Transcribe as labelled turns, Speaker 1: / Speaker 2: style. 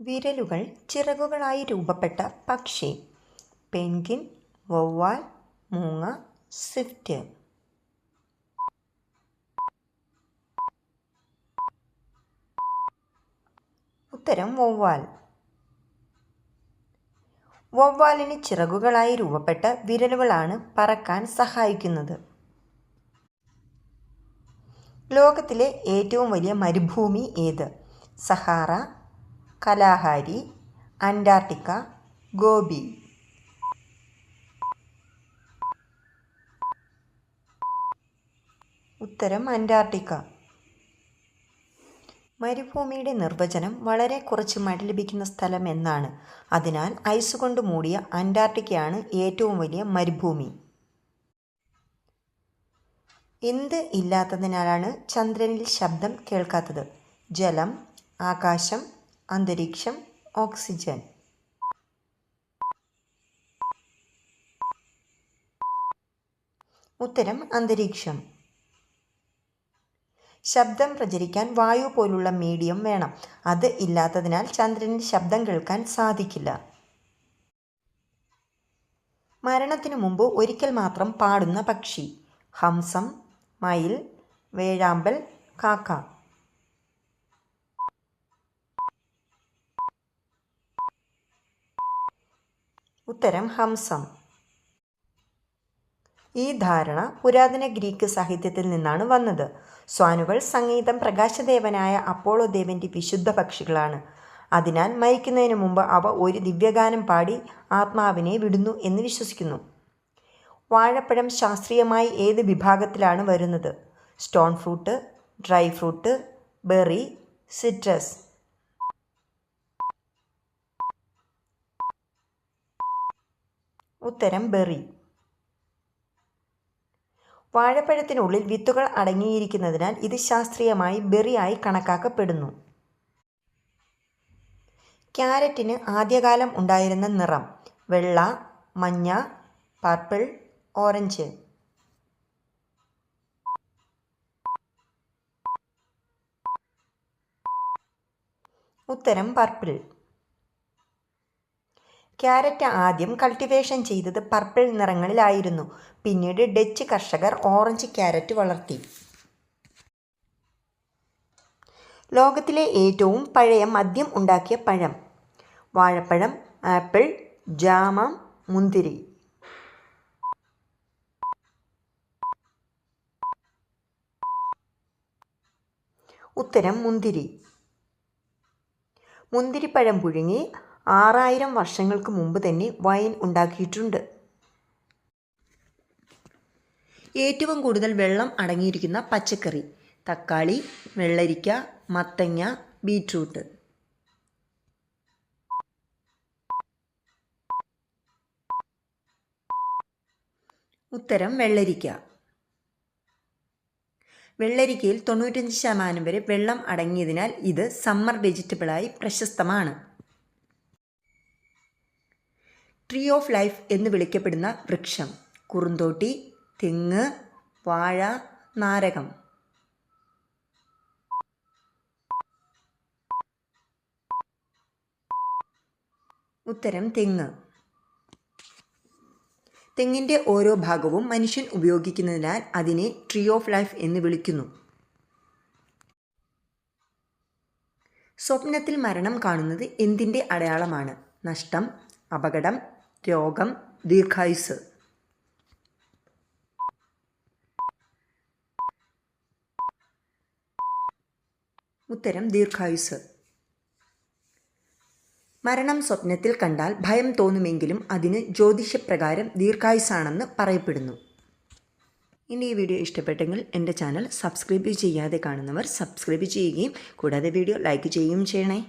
Speaker 1: വിരലുകൾ ചിറകുകളായി രൂപപ്പെട്ട പക്ഷി. പെൻഗിൻ വവ്വാൽ മൂങ്ങ സ്വിഫ്റ്റ്. ഉത്തരം വവ്വാൽ. വവ്വാലിന് ചിറകുകളായി രൂപപ്പെട്ട വിരലുകളാണ് പറക്കാൻ സഹായിക്കുന്നത്. ലോകത്തിലെ ഏറ്റവും വലിയ മരുഭൂമി ഏത്? സഹാറ കലാഹാരി അന്റാർട്ടിക്ക ഗോബി ഉത്തരം അന്റാർട്ടിക്ക. മരുഭൂമിയുടെ നിർവചനം വളരെ കുറച്ച് മഴ ലഭിക്കുന്ന സ്ഥലം എന്നാണ്. അതിനാൽ ഐസ് കൊണ്ട് മൂടിയ അന്റാർട്ടിക്കയാണ് ഏറ്റവും വലിയ മരുഭൂമി. എന്ത് ഇല്ലാത്തതിനാലാണ് ചന്ദ്രനിൽ ശബ്ദം കേൾക്കാത്തത്? ജലം ആകാശം അന്തരീക്ഷം ഓക്സിജൻ. ഉത്തരം അന്തരീക്ഷം. ശബ്ദം പ്രചരിക്കാൻ വായു പോലുള്ള മീഡിയം വേണം. അത് ഇല്ലാത്തതിനാൽ ചന്ദ്രന് ശബ്ദം കേൾക്കാൻ സാധിക്കില്ല. മരണത്തിനു മുമ്പ് ഒരിക്കൽ മാത്രം പാടുന്ന പക്ഷി. ഹംസം മയിൽ വേഴാമ്പൽ കാക്ക. ഉത്തരം ഹംസം. ഈ ധാരണ പുരാതന ഗ്രീക്ക് സാഹിത്യത്തിൽ നിന്നാണ് വന്നത്. സ്വാനുകൾ സംഗീതം പ്രകാശദേവനായ അപ്പോളോ ദേവന്റെ വിശുദ്ധ പക്ഷികളാണ്. അതിനാൽ മരിക്കുന്നതിന് മുമ്പ് അവ ഒരു ദിവ്യഗാനം പാടി ആത്മാവിനെ വിടുന്നു എന്ന് വിശ്വസിക്കുന്നു. വാഴപ്പഴം ശാസ്ത്രീയമായി ഏത് വിഭാഗത്തിലാണ് വരുന്നത്? Stone fruit dry fruit berry citrus. ഉത്തരം ബെറി. വാഴപ്പഴത്തിനുള്ളിൽ വിത്തുകൾ അടങ്ങിയിരിക്കുന്നതിനാൽ ഇത് ശാസ്ത്രീയമായി ബെറിയായി കണക്കാക്കപ്പെടുന്നു. ക്യാരറ്റിന് ആദ്യകാലം ഉണ്ടായിരുന്ന നിറം വെള്ള മഞ്ഞ പർപ്പിൾ ഓറഞ്ച്. ഉത്തരം പർപ്പിൾ. ക്യാരറ്റ് ആദ്യം കൾട്ടിവേഷൻ ചെയ്തത് പർപ്പിൾ നിറങ്ങളിലായിരുന്നു. പിന്നീട് ഡച്ച് കർഷകർ ഓറഞ്ച് ക്യാരറ്റ് വളർത്തി. ലോകത്തിലെ ഏറ്റവും പഴയ മദ്യം ഉണ്ടാക്കിയ പഴം. വാഴപ്പഴം ആപ്പിൾ ജാമ മുന്തിരി. ഉത്തരം മുന്തിരി. മുന്തിരിപ്പഴം പുഴുങ്ങി ആറായിരം വർഷങ്ങൾക്ക് മുമ്പ് തന്നെ വൈൻ ഉണ്ടാക്കിയിട്ടുണ്ട്. ഏറ്റവും കൂടുതൽ വെള്ളം അടങ്ങിയിരിക്കുന്ന പച്ചക്കറി തക്കാളി വെള്ളരിക്ക മത്തങ്ങ ബീറ്റ്റൂട്ട്. ഉത്തരം വെള്ളരിക്ക. വെള്ളരിക്കയിൽ തൊണ്ണൂറ്റഞ്ച് ശതമാനം വരെ വെള്ളം അടങ്ങിയതിനാൽ ഇത് സമ്മർ വെജിറ്റബിളായി പ്രശസ്തമാണ്. ട്രീ ഓഫ് ലൈഫ് എന്ന് വിളിക്കപ്പെടുന്ന വൃക്ഷം. കുറുന്തോട്ടി തെങ്ങ് വാഴ നാരകം. ഉത്തരം തെങ്ങ്. തെങ്ങിന്റെ ഓരോ ഭാഗവും മനുഷ്യൻ ഉപയോഗിക്കുന്നതിനാൽ അതിനെ ട്രീ ഓഫ് ലൈഫ് എന്ന് വിളിക്കുന്നു. സ്വപ്നത്തിൽ മരണം കാണുന്നത് എന്തിന്റെ അടയാളമാണ്? നഷ്ടം അപകടം രോഗം ദീർഘായുസ്. ഉത്തരം ദീർഘായുസ്. മരണം സ്വപ്നത്തിൽ കണ്ടാൽ ഭയം തോന്നുമെങ്കിലും അതിന് ജ്യോതിഷപ്രകാരം ദീർഘായുസാണെന്ന് പറയപ്പെടുന്നു. ഇനി ഈ വീഡിയോ ഇഷ്ടപ്പെട്ടെങ്കിൽ എന്റെ ചാനൽ സബ്സ്ക്രൈബ് ചെയ്യാതെ കാണുന്നവർ സബ്സ്ക്രൈബ് ചെയ്യുകയും കൂടാതെ വീഡിയോ ലൈക്ക് ചെയ്യുകയും ചെയ്യണേ.